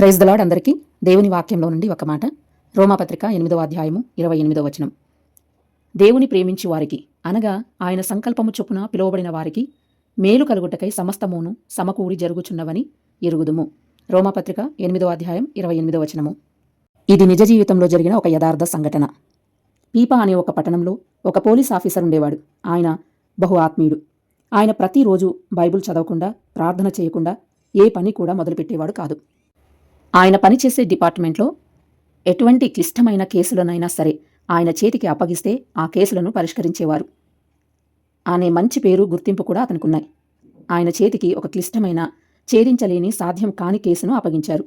Praise the Lord అందరికీ దేవుని వాక్యంలో నుండి ఒక మాట. రోమాపత్రిక ఎనిమిదవ అధ్యాయము ఇరవై ఎనిమిదవ వచనం. దేవుని ప్రేమించి వారికి అనగా ఆయన సంకల్పము చొప్పున పిలువబడిన వారికి మేలు కలుగుటకై సమస్తమును సమకూడి జరుగుచున్నవని ఎరుగుదుము. రోమాపత్రిక ఎనిమిదవ అధ్యాయం ఇరవై ఎనిమిదవ వచనము. ఇది నిజ జీవితంలో జరిగిన ఒక యథార్థ సంఘటన. పీపా అనే ఒక పట్టణంలో ఒక పోలీస్ ఆఫీసర్ ఉండేవాడు. ఆయన బహు ఆత్మీయుడు. ఆయన ప్రతిరోజు బైబిల్ చదవకుండా ప్రార్థన చేయకుండా ఏ పని కూడా మొదలుపెట్టేవాడు కాదు. ఆయన పనిచేసే డిపార్ట్మెంట్లో ఎటువంటి క్లిష్టమైన కేసులనైనా సరే ఆయన చేతికి అప్పగిస్తే ఆ కేసులను పరిష్కరించేవారు. అనే మంచి పేరు గుర్తింపు కూడా అతనికున్నాయి. ఆయన చేతికి ఒక క్లిష్టమైన ఛేదించలేని సాధ్యం కాని కేసును అప్పగించారు.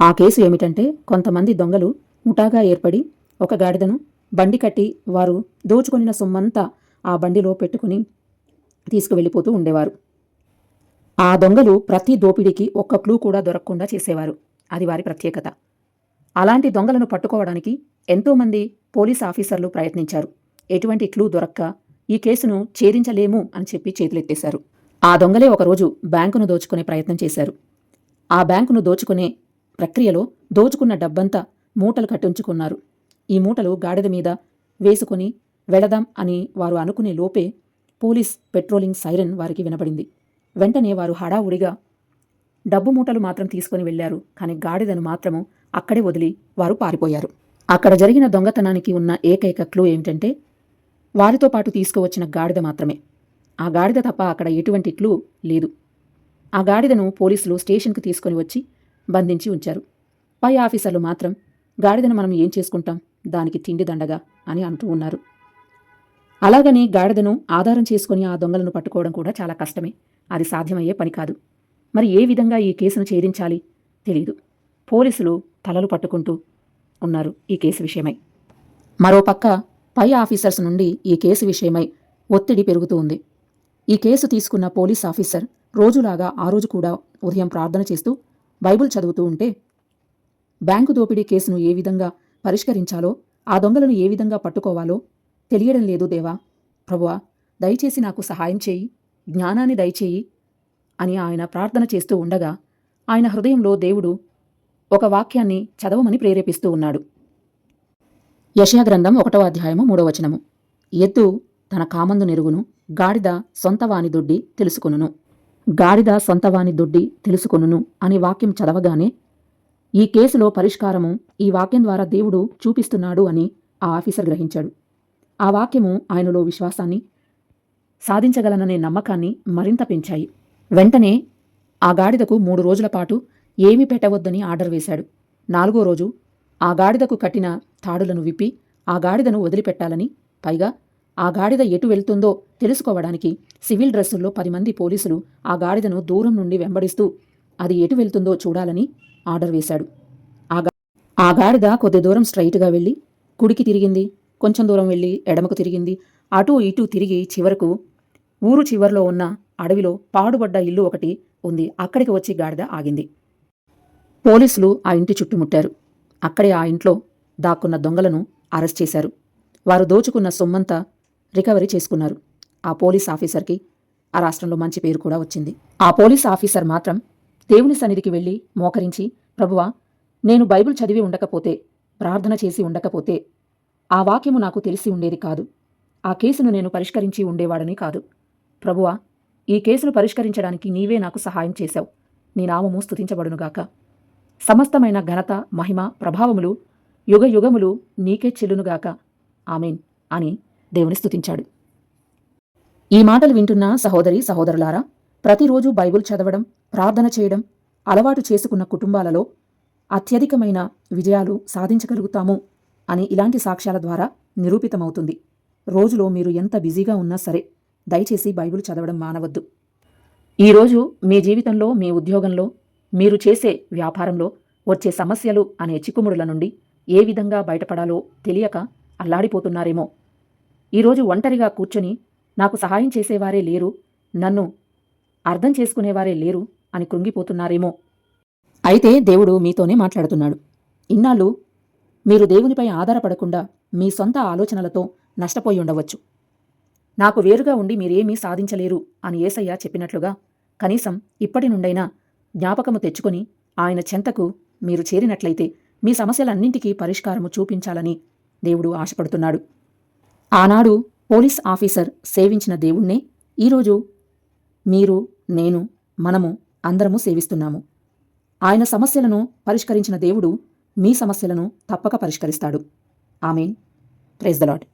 ఆ కేసు ఏమిటంటే కొంతమంది దొంగలు ముఠాగా ఏర్పడి ఒక గాడిదను బండి కట్టి వారు దోచుకొనిన సొమ్మంతా ఆ బండిలో పెట్టుకుని తీసుకువెళ్ళిపోతూ ఉండేవారు. ఆ దొంగలు ప్రతి దోపిడీకి ఒక్క క్లూ కూడా దొరకకుండా చేసేవారు. అది వారి ప్రత్యేకత. అలాంటి దొంగలను పట్టుకోవడానికి ఎంతోమంది పోలీస్ ఆఫీసర్లు ప్రయత్నించారు. ఎటువంటి క్లూ దొరక్క ఈ కేసును ఛేదించలేము అని చెప్పి చేతులెత్తేశారు. ఆ దొంగలే ఒకరోజు బ్యాంకును దోచుకునే ప్రయత్నం చేశారు. ఆ బ్యాంకును దోచుకునే ప్రక్రియలో దోచుకున్న డబ్బంతా మూటలు కట్టించుకున్నారు. ఈ మూటలు గాడిద మీద వేసుకుని వెళదాం అని వారు అనుకునే లోపే పోలీస్ పెట్రోలింగ్ సైరన్ వారికి వినపడింది. వెంటనే వారు హడావుడిగా డబ్బు మూటలు మాత్రం తీసుకుని వెళ్ళారు కానీ గాడిదను మాత్రము అక్కడే వదిలి వారు పారిపోయారు. అక్కడ జరిగిన దొంగతనానికి ఉన్న ఏకైక క్లూ ఏమిటంటే వారితో పాటు తీసుకువచ్చిన గాడిద మాత్రమే. ఆ గాడిద తప్ప అక్కడ ఎటువంటి క్లూ లేదు. ఆ గాడిదను పోలీసులు స్టేషన్కు తీసుకొని వచ్చి బంధించి ఉంచారు. పై ఆఫీసర్లు మాత్రం గాడిదను మనం ఏం చేసుకుంటాం? దానికి తిండి దండగా అని అంటూ ఉన్నారు. అలాగని గాడిదను ఆధారం చేసుకుని ఆ దొంగలను పట్టుకోవడం కూడా చాలా కష్టమే. అది సాధ్యమయ్యే పని కాదు. మరి ఏ విధంగా ఈ కేసును ఛేదించాలి? తెలీదు. పోలీసులు తలలు పట్టుకుంటూ ఉన్నారు ఈ కేసు విషయమై. మరోపక్క పై ఆఫీసర్స్ నుండి ఈ కేసు విషయమై ఒత్తిడి పెరుగుతూ ఉంది. ఈ కేసు తీసుకున్న పోలీస్ ఆఫీసర్ రోజులాగా ఆ రోజు కూడా ఉదయం ప్రార్థన చేస్తూ బైబిల్ చదువుతూ ఉంటే బ్యాంకు దోపిడీ కేసును ఏ విధంగా పరిష్కరించాలో ఆ దొంగలను ఏ విధంగా పట్టుకోవాలో తెలియడం లేదు దేవా. ప్రభువా దయచేసి నాకు సహాయం చేయి. జ్ఞానాన్ని దయచేయి. అని ఆయన ప్రార్థన చేస్తూ ఉండగా ఆయన హృదయంలో దేవుడు ఒక వాక్యాన్ని చదవమని ప్రేరేపిస్తూ ఉన్నాడు. యశయా ఒకటో ఒకటవ అధ్యాయము మూడో వచనము. ఎద్దు తన కామందు నెరుగును గాడిద సొంతవాని దొడ్డి తెలుసుకొనును. గాడిద సొంతవాని దొడ్డి తెలుసుకొనును అని వాక్యం చదవగానే ఈ కేసులో పరిష్కారము ఈ వాక్యం ద్వారా దేవుడు చూపిస్తున్నాడు అని ఆ ఆఫీసర్ గ్రహించాడు. ఆ వాక్యము ఆయనలో విశ్వాసాన్ని సాధించగలననే నమ్మకాన్ని మరింత పెంచాయి. వెంటనే ఆ గాడిదకు మూడు రోజుల పాటు ఏమీ పెట్టవద్దని ఆర్డర్ వేశాడు. నాలుగో రోజు ఆ గాడిదకు కట్టిన తాడులను విప్పి ఆ గాడిదను వదిలిపెట్టాలని పైగా ఆ గాడిద ఎటు వెళ్తుందో తెలుసుకోవడానికి సివిల్ డ్రెస్సుల్లో పది మంది పోలీసులు ఆ గాడిదను దూరం నుండి వెంబడిస్తూ అది ఎటు వెళ్తుందో చూడాలని ఆర్డర్ వేశాడు. ఆ ఆ గాడిద కొద్ది దూరం స్ట్రైట్గా వెళ్ళి కుడికి తిరిగింది కొంచెం దూరం వెళ్ళి ఎడమకు తిరిగింది అటూ ఇటూ తిరిగి చివరకు ఊరు చివర్లో ఉన్న అడవిలో పాడుబడ్డ ఇల్లు ఒకటి ఉంది. అక్కడికి వచ్చి గాడిద ఆగింది. పోలీసులు ఆ ఇంటి చుట్టుముట్టారు. అక్కడే ఆ ఇంట్లో దాక్కున్న దొంగలను అరెస్ట్ చేశారు. వారు దోచుకున్న సొమ్మంతా రికవరీ చేసుకున్నారు. ఆ పోలీస్ ఆఫీసర్కి ఆ రాష్ట్రంలో మంచి పేరు కూడా వచ్చింది. ఆ పోలీస్ ఆఫీసర్ మాత్రం దేవుని సన్నిధికి వెళ్ళి మోకరించి ప్రభువా నేను బైబిల్ చదివి ఉండకపోతే ప్రార్థన చేసి ఉండకపోతే ఆ వాక్యము నాకు తెలిసి ఉండేది కాదు. ఆ కేసును నేను పరిష్కరించి ఉండేవాడని కాదు. ప్రభువా ఈ కేసును పరిష్కరించడానికి నీవే నాకు సహాయం చేశావు. నీ నామము స్థుతించబడునుగాక సమస్తమైన ఘనత మహిమ ప్రభావములు యుగ యుగములు నీకే చెల్లునుగాక. ఆమెన్. అని దేవుని స్థుతించాడు ఈ మాటలు వింటున్న సహోదరి సహోదరులారా ప్రతిరోజు బైబిల్ చదవడం ప్రార్థన చేయడం అలవాటు చేసుకున్న కుటుంబాలలో అత్యధికమైన విజయాలు సాధించగలుగుతాము అని ఇలాంటి సాక్ష్యాల ద్వారా నిరూపితమవుతుంది. రోజులో మీరు ఎంత బిజీగా ఉన్నా సరే దయచేసి బైబిల్ చదవడం మానవద్దు. ఈరోజు మీ జీవితంలో మీ ఉద్యోగంలో మీరు చేసే వ్యాపారంలో వచ్చే సమస్యలు అనే చిక్కుముడుల నుండి ఏ విధంగా బయటపడాలో తెలియక అల్లాడిపోతున్నారేమో. ఈరోజు ఒంటరిగా కూర్చొని నాకు సహాయం చేసేవారే లేరు నన్ను అర్థం చేసుకునేవారే లేరు అని కృంగిపోతున్నారేమో. అయితే దేవుడు మీతోనే మాట్లాడుతున్నాడు. ఇన్నాళ్ళు మీరు దేవునిపై ఆధారపడకుండా మీ సొంత ఆలోచనలతో నష్టపోయి ఉండవచ్చు. నాకు వేరుగా ఉండి మీరేమీ సాధించలేరు అని ఏసయ్య చెప్పినట్లుగా కనీసం ఇప్పటి నుండైనా జ్ఞాపకము తెచ్చుకొని ఆయన చెంతకు మీరు చేరినట్లయితే మీ సమస్యలన్నింటికీ పరిష్కారము చూపించాలని దేవుడు ఆశపడుతున్నాడు. ఆనాడు పోలీస్ ఆఫీసర్ సేవించిన దేవుణ్ణే ఈరోజు మీరు నేను మనము అందరము సేవిస్తున్నాము. ఆయన సమస్యలను పరిష్కరించిన దేవుడు మీ సమస్యలను తప్పక పరిష్కరిస్తాడు. ఆమె ప్రైజ్ ద లాడ్